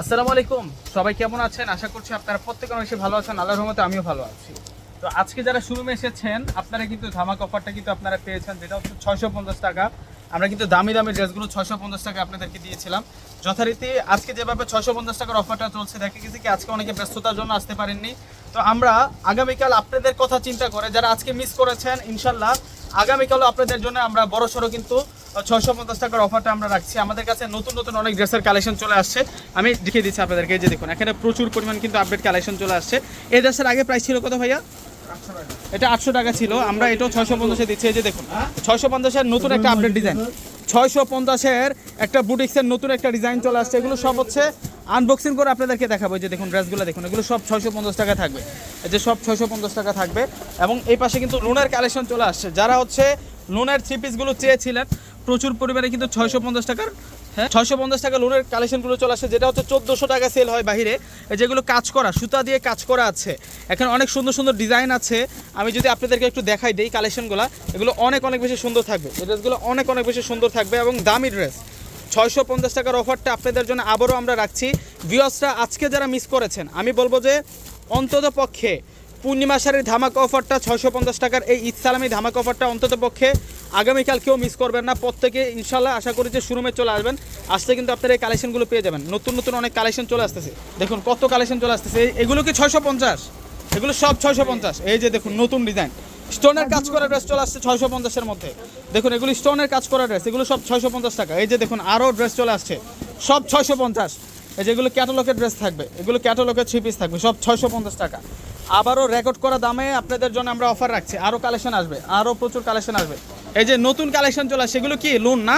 আসসালামু আলাইকুম। সবাই কেমন আছেন? আশা করছি আপনারা প্রত্যেকে অনেক ভালো আছেন। আল্লাহর রহমতে আমিও ভালো আছি। তো আজকে যারা শোরুমে এসেছেন, আপনারা কিন্তু ধামাক অফারটা কিন্তু আপনারা পেয়েছেন, যেটা হচ্ছে ছয়শো পঞ্চাশ টাকা। আমরা কিন্তু দামি দামি ড্রেসগুলো ছয়শো পঞ্চাশ টাকা আপনাদেরকে দিয়েছিলাম। যথারীতি আজকে যেভাবে ছয়শো পঞ্চাশ টাকার অফারটা চলছে, দেখা গেছে কি আজকে অনেকে ব্যস্ততার জন্য আসতে পারেননি। তো আমরা আগামীকাল আপনাদের কথা চিন্তা করে, যারা আজকে মিস করেছেন ইনশাল্লাহ আগামীকালও আপনাদের জন্য আমরা বড় সড়ো কিন্তু ছয়শো পঞ্চাশ টাকার অফারটা আমরা রাখছি। আমাদের কাছে নতুন নতুন অনেক ড্রেসের কালেকশন চলে আসছে। আমি দেখিয়ে দিচ্ছি আপনাদেরকে যে দেখুন, এখানে প্রচুর পরিমাণ কিন্তু আপডেট কালেকশন চলে আসছে। এই ড্রেসের আগে প্রাইস ছিল কত ভাইয়া? এটা আটশো টাকা ছিল, আমরা এটাও ছয়শো পঞ্চাশে দিচ্ছি, এই যে দেখুন, ছয়শো পঞ্চাশের নতুন একটা আপডেট ডিজাইন ছয়শো পঞ্চাশের একটা বুটিক্সের নতুন একটা ডিজাইন চলে আসছে, এগুলো সব হচ্ছে আনবক্সিং করে আপনাদেরকে দেখাবো যে দেখুন ড্রেসগুলো দেখুন, এগুলো সব ছয়শো পঞ্চাশ টাকা থাকবে। যে সব ছয়শো পঞ্চাশ টাকা থাকবে, এবং এই পাশে কিন্তু লোনের কালেকশন চলে আসছে। যারা হচ্ছে লোনের থ্রি পিসগুলো চেয়েছিলেন প্রচুর পরিমাণে কিন্তু ছয়শো পঞ্চাশ টাকার হ্যাঁ ছয়শো পঞ্চাশ টাকা লোনের কালেকশনগুলো চলে আসছে যেটা হচ্ছে চোদ্দোশো টাকা সেল হয় এই যেগুলো কাজ করা, সুতা দিয়ে কাজ করা আছে। এখানে অনেক সুন্দর সুন্দর ডিজাইন আছে। আমি যদি আপনাদেরকে একটু দেখাই দিই কালেকশনগুলো এগুলো অনেক অনেক বেশি সুন্দর থাকবে। ড্রেসগুলো অনেক অনেক বেশি সুন্দর থাকবে এবং দামি ড্রেস ছয়শো পঞ্চাশ টাকার অফারটা আপনাদের জন্য আবারও আমরা রাখছি। ভিওসরা আজকে যারা মিস করেছেন, আমি বলব যে অন্তত পক্ষে পূর্ণিমা শাড়ির ধামাক অফারটা ছয়শো পঞ্চাশ টাকার, এই ঈদ সালামি ধামাক অফারটা অন্তত পক্ষে আগামীকাল কেউ মিস করবেন না। প্রত্যেকে ইনশাল্লাহ আশা করি যে শোরুমে চলে আসবেন। আসতে কিন্তু আপনারা এই কালেকশনগুলো পেয়ে যাবেন। নতুন নতুন অনেক কালেকশন চলে আসতেছে। দেখুন কত কালেকশন চলে আসতেছে। এগুলো কি ছয়শো পঞ্চাশ? এগুলো সব ছয়শো পঞ্চাশ। এই যে দেখুন, নতুন ডিজাইন স্টোনের কাজ করা ড্রেস চলে আসছে ছয়শো পঞ্চাশের মধ্যে। দেখুন, এগুলো স্টোনের কাজ করা ড্রেস এগুলো সব ছয়শো পঞ্চাশ টাকা। এই যে দেখুন আরও ড্রেস চলে আসছে। সব ছয়শো পঞ্চাশ। এই যেগুলো ক্যাটালগের ড্রেস থাকবে। এগুলো ক্যাটালগের থ্রি পিস থাকবে। সব ছয়শো পঞ্চাশ টাকা। আবারও রেকর্ড করা দামে আপনাদের জন্য আমরা অফার রাখছি। আরও কালেকশন আসবে। আরও প্রচুর কালেকশন আসবে। এই যে নতুন কালেকশন চলে আসছে এগুলো কি লোন না?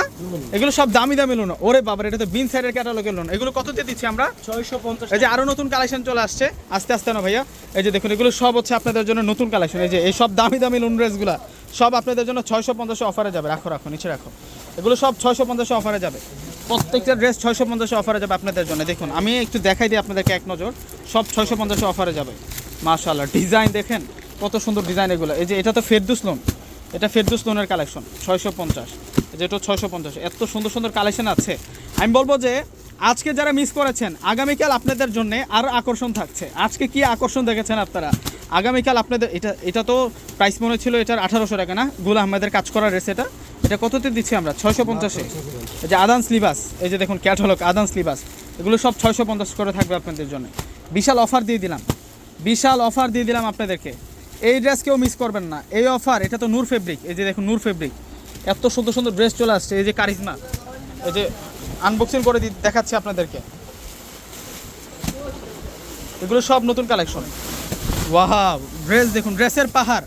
এগুলো সব দামি দামি লোন ওরে বাবার এটা তো বিন সাইডের ক্যাটালগের লোন এগুলো কত দিয়ে দিচ্ছি আমরা? ছয়শো পঞ্চাশ এই যে আরও নতুন কালেকশন চলে আসছে। আস্তে আস্তে না ভাইয়া। এই যে দেখুন এগুলো সব হচ্ছে আপনাদের জন্য নতুন কালেকশন এই যে এই সব দামি দামি লোন ড্রেসগুলো সব আপনাদের জন্য ছয়শো পঞ্চাশে অফারে যাবে। রাখো রাখো নিচে রাখো। এগুলো সব ছয়শো পঞ্চাশে অফারে যাবে। প্রত্যেকটা ড্রেস ছয়শো পঞ্চাশে অফারে যাবে আপনাদের জন্য। দেখুন আমি একটু দেখাই দিই আপনাদেরকে এক নজর। সব ছয়শো পঞ্চাশে অফারে যাবে। মাশাল্লাহ ডিজাইন দেখেন কত সুন্দর ডিজাইন এগুলো। এই যে এটা তো ফেরদুস লোন এটা ফেরদুস লোনের কালেকশন, ছয়শো পঞ্চাশ। যেটা ছয়শো পঞ্চাশ, এত সুন্দর সুন্দর কালেকশন আছে। আমি বলব যে, আজকে যারা মিস করেছেন, আগামীকাল আপনাদের জন্য আরও আকর্ষণ থাকছে। আজকে কি আকর্ষণ দেখেছেন আপনারা? আগামীকাল আপনাদের, এটা এটা তো প্রাইস মনে ছিল এটার আঠারোশো টাকা না? গুল আহমেদের কাজ করার রেস এটা। এটা কততে দিচ্ছি আমরা? ছয়শো পঞ্চাশে। এই যে আদান স্লিবাস এই যে দেখুন ক্যাটলগ আদান স্লিবাস এগুলো সব ছয়শো পঞ্চাশ করে থাকবে আপনাদের জন্য। বিশাল অফার দিয়ে দিলাম। বিশাল অফার দিয়ে দিলাম আপনাদেরকে। এই ড্রেস কেউ মিস করবেন না। এই অফার এটা তো নূর ফেব্রিক এই যে দেখুন নূর ফেব্রিক এত সুন্দর সুন্দর ড্রেস চলে আসছে। এই যে কারিজমা এই যে আনবক্সিং করে দেখাচ্ছি আপনাদেরকে। এগুলো সব নতুন কালেকশন ওয়াও ড্রেস দেখুন ড্রেসের পাহাড়।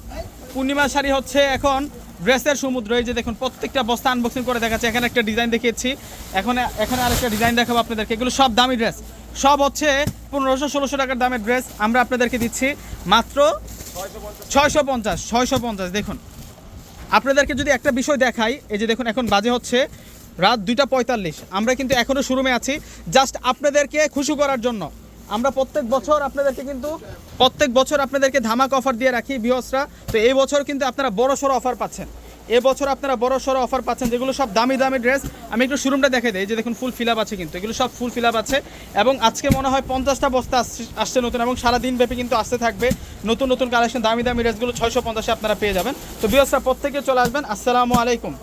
পূর্ণিমা শাড়ি হচ্ছে এখন ড্রেসের সমুদ্র। এই যে দেখুন, প্রত্যেকটা বস্তা আনবক্সিং করে দেখাচ্ছে। এখানে একটা ডিজাইন দেখিয়েছি। এখন এখানে আরেকটা ডিজাইন দেখাবো আপনাদেরকে। এগুলো সব দামি ড্রেস সব হচ্ছে পনেরোশো, ষোলোশো টাকার দামের ড্রেস আমরা আপনাদেরকে দিচ্ছি। মাত্র ছয়শো পঞ্চাশ। ছয়শো পঞ্চাশ দেখুন। আপনাদেরকে যদি একটা বিষয় দেখাই, এই যে দেখুন, এখন বাজে হচ্ছে রাত দুইটা পঁয়তাল্লিশ। আমরা কিন্তু এখনও শোরুমে আছি, জাস্ট আপনাদেরকে খুশি করার জন্য। আমরা প্রত্যেক বছর আপনাদেরকে কিন্তু, প্রত্যেক বছর আপনাদেরকে ধামাক অফার দিয়ে রাখি বিহসরা। তো এই বছর কিন্তু আপনারা বড় সড়ো অফার পাচ্ছেন। এবছর আপনারা বড় সড়ো অফার পাচ্ছেন, যেগুলো সব দামি দামি ড্রেস আমি একটু শোরুমটা দেখে দিই যে দেখুন ফুল ফিল আপ আছে কিন্তু, এগুলো সব ফুল ফিল আপ আছে। এবং আজকে মনে হয় পঞ্চাশটা বস্তা আসছে- নতুন, এবং সারাদিন ব্যাপী কিন্তু আসতে থাকবে। নতুন নতুন কালেকশন দামি দামি ড্রেসগুলো ছয়শো পঞ্চাশে আপনারা পেয়ে যাবেন। তো বিয়সরা প্রত্যেকে চলে আসবেন। আসসালামু আলাইকুম।